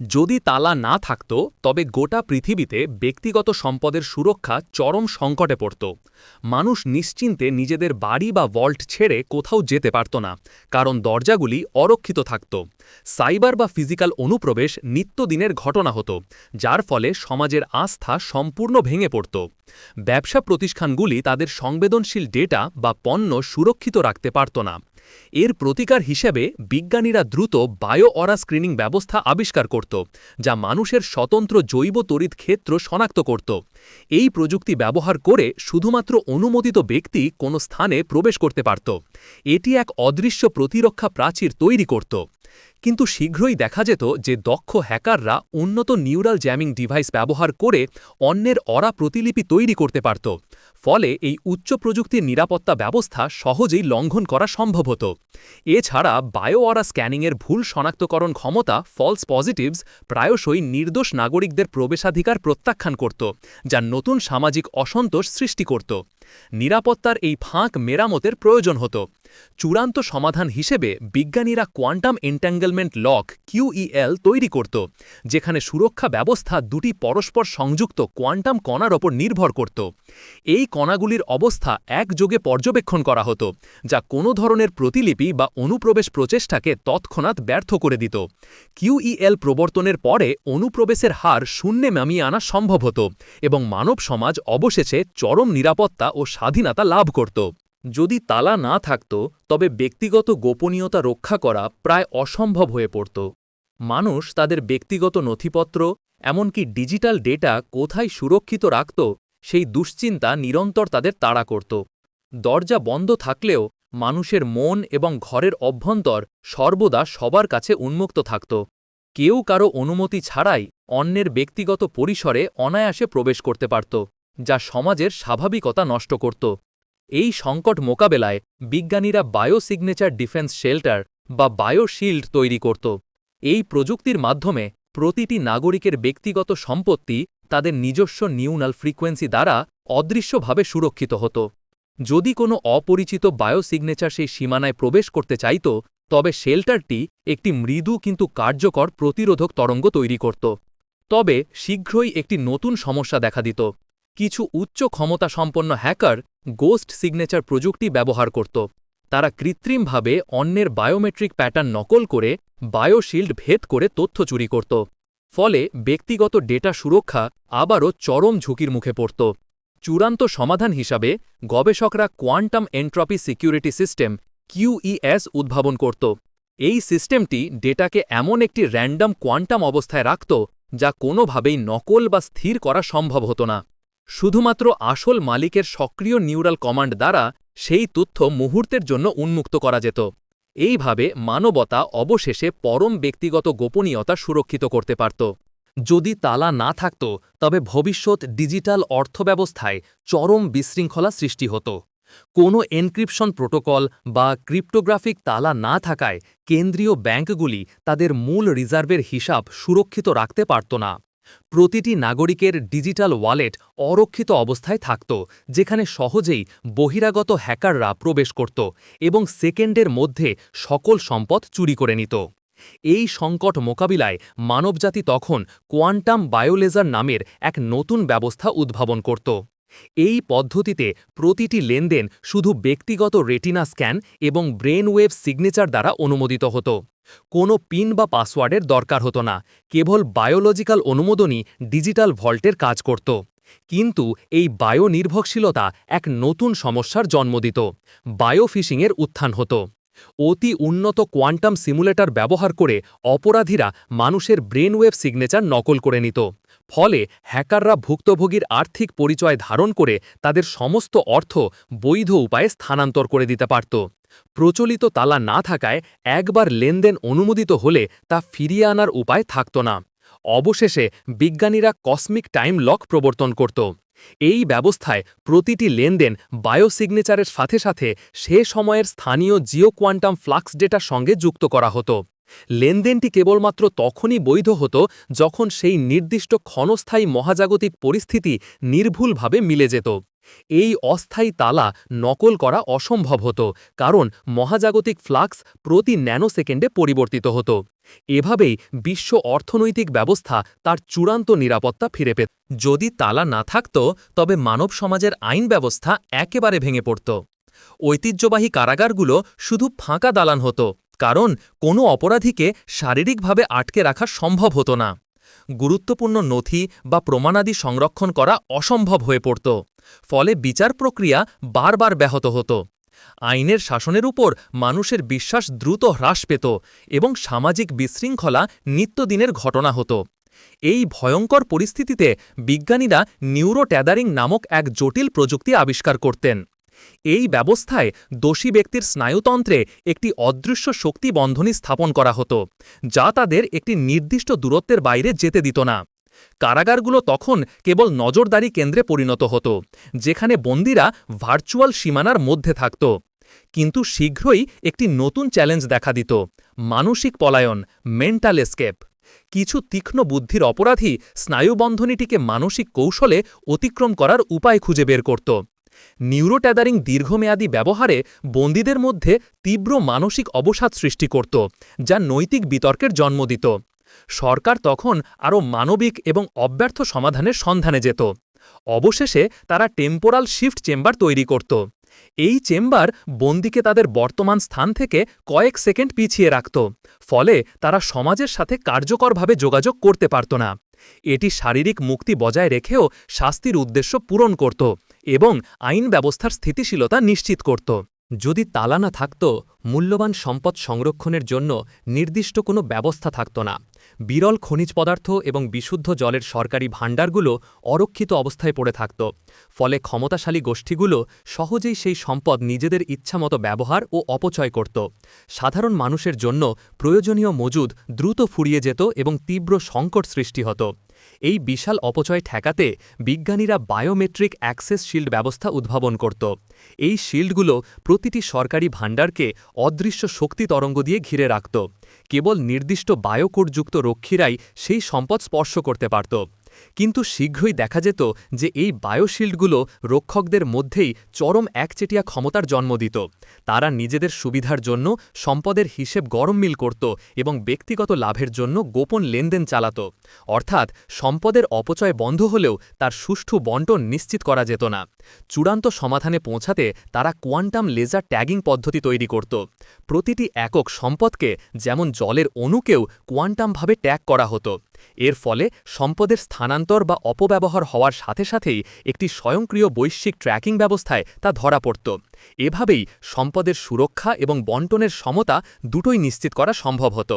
যদি তালা না থাকত, তবে গোটা পৃথিবীতে ব্যক্তিগত সম্পদের সুরক্ষা চরম সংকটে পড়ত। মানুষ নিশ্চিন্তে নিজেদের বাড়ি বা ভল্ট ছেড়ে কোথাও যেতে পারত না, কারণ দরজাগুলি অরক্ষিত থাকত। সাইবার বা ফিজিক্যাল অনুপ্রবেশ নিত্যদিনের ঘটনা হতো, যার ফলে সমাজের আস্থা সম্পূর্ণ ভেঙে পড়ত। ব্যবসা প্রতিষ্ঠানগুলি তাদের সংবেদনশীল ডেটা বা পণ্য সুরক্ষিত রাখতে পারত না। এর প্রতিকার হিসেবে বিজ্ঞানীরা দ্রুত বায়ো অরা স্ক্রিনিং ব্যবস্থা আবিষ্কার করত, যা মানুষের স্বতন্ত্র জৈব তড়িৎ ক্ষেত্র শনাক্ত করত। এই প্রযুক্তি ব্যবহার করে শুধুমাত্র অনুমোদিত ব্যক্তি কোনো স্থানে প্রবেশ করতে পারত। এটি এক অদৃশ্য প্রতিরক্ষা প্রাচীর তৈরি করত। কিন্তু শীঘ্রই দেখা যেত যে দক্ষ হ্যাকাররা উন্নত নিউরাল জ্যামিং ডিভাইস ব্যবহার করে অন্যের অরা প্রতিলিপি তৈরি করতে পারত, ফলে এই উচ্চ প্রযুক্তির নিরাপত্তা ব্যবস্থা সহজেই লঙ্ঘন করা সম্ভব হতো। এছাড়া বায়ো অরা স্ক্যানিংয়ের ভুল শনাক্তকরণ ক্ষমতা ফলস পজিটিভস প্রায়শই নির্দোষ নাগরিকদের প্রবেশাধিকার প্রত্যাখ্যান করত, যা নতুন সামাজিক অসন্তোষ সৃষ্টি করত। নিরাপত্তার এই ফাঁক মেরামতের প্রয়োজন হতো। চূড়ান্ত সমাধান হিসেবে বিজ্ঞানীরা কোয়ান্টাম এন্ট্যাঙ্গেলমেন্ট লক কিউইএল তৈরি করত, যেখানে সুরক্ষা ব্যবস্থা দুটি পরস্পর সংযুক্ত কোয়ান্টাম কণার ওপর নির্ভর করত। এই কণাগুলির অবস্থা একযোগে পর্যবেক্ষণ করা হতো, যা কোনো ধরনের প্রতিলিপি বা অনুপ্রবেশ প্রচেষ্টাকে তৎক্ষণাৎ ব্যর্থ করে দিত। কিউইএল প্রবর্তনের পরে অনুপ্রবেশের হার শূন্যে নামিয়ে আনা সম্ভব হতো এবং মানব সমাজ অবশেষে চরম নিরাপত্তা ও স্বাধীনতা লাভ করত। যদি তালা না থাকত, তবে ব্যক্তিগত গোপনীয়তা রক্ষা করা প্রায় অসম্ভব হয়ে পড়ত। মানুষ তাদের ব্যক্তিগত নথিপত্র, এমনকি ডিজিটাল ডেটা কোথায় সুরক্ষিত রাখত, সেই দুশ্চিন্তা নিরন্তর তাদের তাড়া করত। দরজা বন্ধ থাকলেও মানুষের মন এবং ঘরের অভ্যন্তর সর্বদা সবার কাছে উন্মুক্ত থাকত। কেউ কারও অনুমতি ছাড়াই অন্যের ব্যক্তিগত পরিসরে অনায়াসে প্রবেশ করতে পারত, যা সমাজের স্বাভাবিকতা নষ্ট করত। এই সংকট মোকাবেলায় বিজ্ঞানীরা বায়োসিগনেচার ডিফেন্স শেল্টার বা বায়োশিল্ড তৈরি করত। এই প্রযুক্তির মাধ্যমে প্রতিটি নাগরিকের ব্যক্তিগত সম্পত্তি তাদের নিজস্ব নিউনাল ফ্রিকোয়েন্সি দ্বারা অদৃশ্যভাবে সুরক্ষিত হতো। যদি কোনো অপরিচিত বায়োসিগনেচার সেই সীমানায় প্রবেশ করতে চাইত, তবে শেল্টারটি একটি মৃদু কিন্তু কার্যকর প্রতিরোধক তরঙ্গ তৈরি করত। তবে শীঘ্রই একটি নতুন সমস্যা দেখা দিত। কিছু উচ্চ ক্ষমতা সম্পন্ন হ্যাকার গোস্ট সিগনেচার প্রযুক্তি ব্যবহার করত। তারা কৃত্রিমভাবে অন্যের বায়োমেট্রিক প্যাটার্ন নকল করে বায়োশিল্ড ভেদ করে তথ্য চুরি করত। ফলে ব্যক্তিগত ডেটা সুরক্ষা আবারও চরম ঝুঁকির মুখে পড়ত। চূড়ান্ত সমাধান হিসাবে গবেষকরা quantum entropy security system QES উদ্ভাবন করত। এই সিস্টেমটি ডেটাকে এমন একটি র্যান্ডম কোয়ান্টাম অবস্থায় রাখত যা কোনোভাবেই নকল বা স্থির করা সম্ভব হতো না। শুধুমাত্র আসল মালিকের সক্রিয় নিউরাল কমান্ড দ্বারা সেই তথ্য মুহূর্তের জন্য উন্মুক্ত করা যেত। এইভাবে মানবতা অবশেষে পরম ব্যক্তিগত গোপনীয়তা সুরক্ষিত করতে পারত। যদি তালা না থাকত, তবে ভবিষ্যৎ ডিজিটাল অর্থব্যবস্থায় চরম বিশৃঙ্খলা সৃষ্টি হতো। কোনো এনক্রিপশন প্রোটোকল বা ক্রিপ্টোগ্রাফিক তালা না থাকায় কেন্দ্রীয় ব্যাংকগুলি তাদের মূল রিজার্ভের হিসাব সুরক্ষিত রাখতে পারত না। প্রতিটি নাগরিকের ডিজিটাল ওয়ালেট অরক্ষিত অবস্থায় থাকত, যেখানে সহজেই বহিরাগত হ্যাকাররা প্রবেশ করত এবং সেকেন্ডের মধ্যে সকল সম্পদ চুরি করে নিত। এই সংকট মোকাবিলায় মানবজাতি তখন কোয়ান্টাম বায়োলেজার নামের এক নতুন ব্যবস্থা উদ্ভাবন করত। এই পদ্ধতিতে প্রতিটি লেনদেন শুধু ব্যক্তিগত রেটিনা স্ক্যান এবং ব্রেন ওয়েভ সিগনেচার দ্বারা অনুমোদিত হতো। কোনো পিন বা পাসওয়ার্ডের দরকার হতো না, কেবল বায়োলজিক্যাল অনুমোদনই ডিজিটাল ভল্টের কাজ করত। কিন্তু এই বায়ো নির্ভরশীলতা এক নতুন সমস্যার জন্ম দিত, বায়োফিশিংয়ের উত্থান হতো। অতি উন্নত কোয়ান্টাম সিমুলেটর ব্যবহার করে অপরাধীরা মানুষের ব্রেনওয়েভ সিগনেচার নকল করে নিত। ফলে হ্যাকাররা ভুক্তভোগীর আর্থিক পরিচয় ধারণ করে তাদের সমস্ত অর্থ বৈধ উপায়ে স্থানান্তর করে দিতে পারত। প্রচলিত তালা না থাকায় একবার লেনদেন অনুমোদিত হলে তা ফিরিয়ে আনার উপায় থাকত না। অবশেষে বিজ্ঞানীরা কসমিক টাইম লক প্রবর্তন করত। এই ব্যবস্থায় প্রতিটি লেনদেন বায়োসিগনেচারের সাথে সাথে সে সময়ের স্থানীয় জিও কোয়ান্টাম ফ্লাক্স ডেটার সঙ্গে যুক্ত করা হতো। লেনদেনটি কেবলমাত্র তখনই বৈধ হতো যখন সেই নির্দিষ্ট ক্ষণস্থায়ী মহাজাগতিক পরিস্থিতি নির্ভুলভাবে মিলে যেত। এই অস্থায়ী তালা নকল করা অসম্ভব হতো, কারণ মহাজাগতিক ফ্লাক্স প্রতি ন্যানোসেকেন্ডে পরিবর্তিত হতো। এভাবেই বিশ্ব অর্থনৈতিক ব্যবস্থা তার চূড়ান্ত নিরাপত্তা ফিরে পেত। যদি তালা না থাকত, তবে মানব সমাজের আইন ব্যবস্থা একেবারে ভেঙে পড়ত। ঐতিহ্যবাহী কারাগারগুলো শুধু ফাঁকা দালান হতো, কারণ কোনো অপরাধীকে শারীরিকভাবে আটকে রাখা সম্ভব হতো না। গুরুত্বপূর্ণ নথি বা প্রমাণাদি সংরক্ষণ করা অসম্ভব হয়ে পড়ত, ফলে বিচার প্রক্রিয়া বারবার ব্যাহত হতো। আইনের শাসনের উপর মানুষের বিশ্বাস দ্রুত হ্রাস পেত এবং সামাজিক বিশৃঙ্খলা নিত্যদিনের ঘটনা হতো। এই ভয়ঙ্কর পরিস্থিতিতে বিজ্ঞানীরা নিউরোট্যাদারিং নামক এক জটিল প্রযুক্তি আবিষ্কার করতেন। এই ব্যবস্থায় দোষী ব্যক্তির স্নায়ুতন্ত্রে একটি অদৃশ্য শক্তি বন্ধনী স্থাপন করা হতো, যা তাদের একটি নির্দিষ্ট দূরত্বের বাইরে যেতে দিত না। কারাগারগুলো তখন কেবল নজরদারি কেন্দ্রে পরিণত হতো, যেখানে বন্দীরা ভার্চুয়াল সীমানার মধ্যে থাকত। কিন্তু শীঘ্রই একটি নতুন চ্যালেঞ্জ দেখা দিত, মানসিক পলায়ন, মেন্টাল এস্কেপ। কিছু তীক্ষ্ণ বুদ্ধির অপরাধী স্নায়ুবন্ধনীটিকে মানসিক কৌশলে অতিক্রম করার উপায় খুঁজে বের করত। নিউরোট্যাদারিং দীর্ঘমেয়াদী ব্যবহারে বন্দীদের মধ্যে তীব্র মানসিক অবসাদ সৃষ্টি করত, যা নৈতিক বিতর্কের জন্ম দিত। সরকার তখন আরও মানবিক এবং অব্যর্থ সমাধানের সন্ধানে যেত। অবশেষে তারা টেম্পোরাল শিফট চেম্বার তৈরি করত। এই চেম্বার বন্দিকে তাদের বর্তমান স্থান থেকে কয়েক সেকেন্ড পিছিয়ে রাখত, ফলে তারা সমাজের সাথে কার্যকরভাবে যোগাযোগ করতে পারত না। এটি শারীরিক মুক্তি বজায় রেখেও শাস্তির উদ্দেশ্য পূরণ করত এবং আইন ব্যবস্থার স্থিতিশীলতা নিশ্চিত করত। যদি তালা না থাকত, মূল্যবান সম্পদ সংরক্ষণের জন্য নির্দিষ্ট কোনো ব্যবস্থা থাকত না। বিরল খনিজ পদার্থ এবং বিশুদ্ধ জলের সরকারি ভাণ্ডারগুলো অরক্ষিত অবস্থায় পড়ে থাকত, ফলে ক্ষমতাশালী গোষ্ঠীগুলো সহজেই সেই সম্পদ নিজেদের ইচ্ছামতো ব্যবহার ও অপচয় করত। সাধারণ মানুষের জন্য প্রয়োজনীয় মজুদ দ্রুত ফুরিয়ে যেত এবং তীব্র সংকট সৃষ্টি হতো। এই বিশাল অপচয় ঠেকাতে বিজ্ঞানীরা বায়োমেট্রিক অ্যাক্সেস শিল্ড ব্যবস্থা উদ্ভাবন করত। এই শিল্ডগুলো প্রতিটি সরকারি ভাণ্ডারকে অদৃশ্য শক্তি তরঙ্গ দিয়ে ঘিরে রাখত। কেবল নির্দিষ্ট বায়োকোডযুক্ত রক্ষীরাই সেই সম্পদ স্পর্শ করতে পারত। কিন্তু শীঘ্রই দেখা যেত যে এই বায়োশিল্ডগুলো রক্ষকদের মধ্যেই চরম একচেটিয়া ক্ষমতার জন্ম দিত। তারা নিজেদের সুবিধার জন্য সম্পদের হিসেব গরম মিল করত এবং ব্যক্তিগত লাভের জন্য গোপন লেনদেন চালাত। অর্থাৎ সম্পদের অপচয় বন্ধ হলেও তার সুষ্ঠু বন্টন নিশ্চিত করা যেত না। চূড়ান্ত সমাধানে পৌঁছাতে তারা কোয়ান্টাম লেজার ট্যাগিং পদ্ধতি তৈরি করত। প্রতিটি একক সম্পদকে যেমন জলের অণুকেও কোয়ান্টামভাবে ট্যাগ করা হতো। এর ফলে সম্পদের স্থানান্তর বা অপব্যবহার হওয়ার সাথে সাথেই একটি স্বয়ংক্রিয় বৈশ্বিক ট্র্যাকিং ব্যবস্থায় তা ধরা পড়ত। এভাবেই সম্পদের সুরক্ষা এবং বন্টনের সমতা দুটোই নিশ্চিত করা সম্ভব হতো।